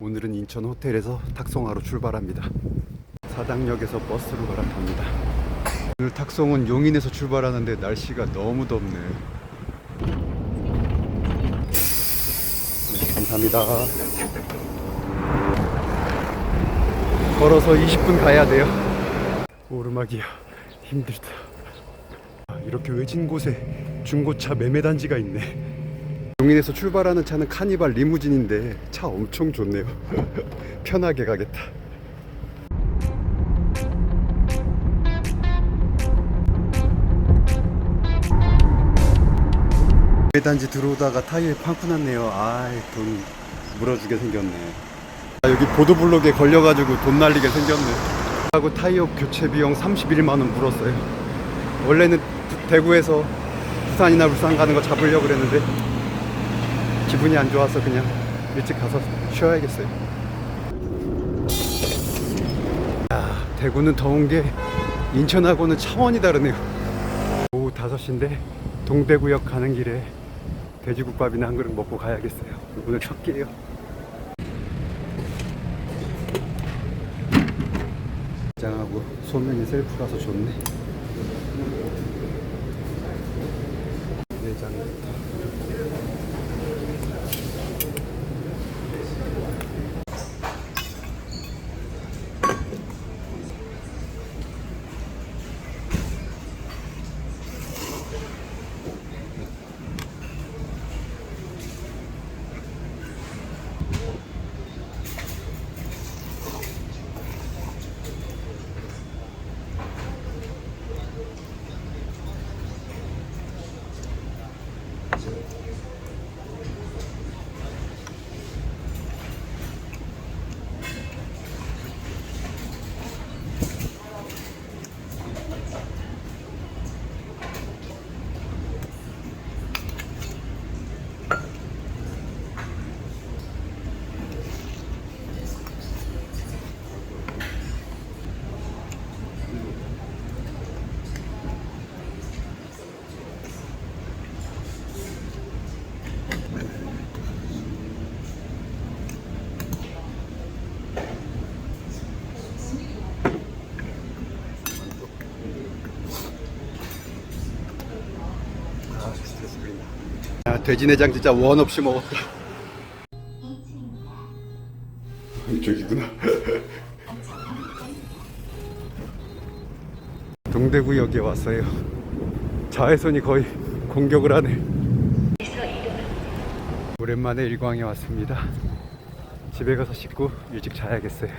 오늘은 인천 호텔에서 탁송하러 출발합니다. 사당역에서 버스로 갈아탑니다. 오늘 탁송은 용인에서 출발하는데 날씨가 너무 덥네. 네, 감사합니다. 걸어서 20분 가야 돼요. 오르막이야. 힘들다. 아, 이렇게 외진 곳에 중고차 매매 단지가 있네. 용인에서 출발하는 차는 카니발 리무진인데 차 엄청 좋네요. 편하게 가겠다. 매단지 들어오다가 타이어 팡크 났네요. 아이 돈 물어주게 생겼네. 아, 여기 보도블록에 걸려가지고 돈 날리게 생겼네. 하고 타이어 교체 비용 31만 원 물었어요. 원래는 부- 대구에서 부산이나 울산 가는 거 잡으려고 그랬는데 기분이 안 좋아서 그냥 일찍 가서 쉬어야겠어요. 야, 대구는 더운 게 인천하고는 차원이 다르네요. 오후 5시인데 동대구역 가는 길에 돼지국밥이나 한 그릇 먹고 가야겠어요. 오늘 첫 끼예요. 장하고 소면이 셀프라서 좋네. 내장부터. 아, 돼지 내장 진짜 원 없이 먹었다. 이쪽이구나. 동대구역에 왔어요. 자외선이 거의 공격을 하네. 오랜만에 일광에 왔습니다. 집에 가서 씻고 일찍 자야겠어요.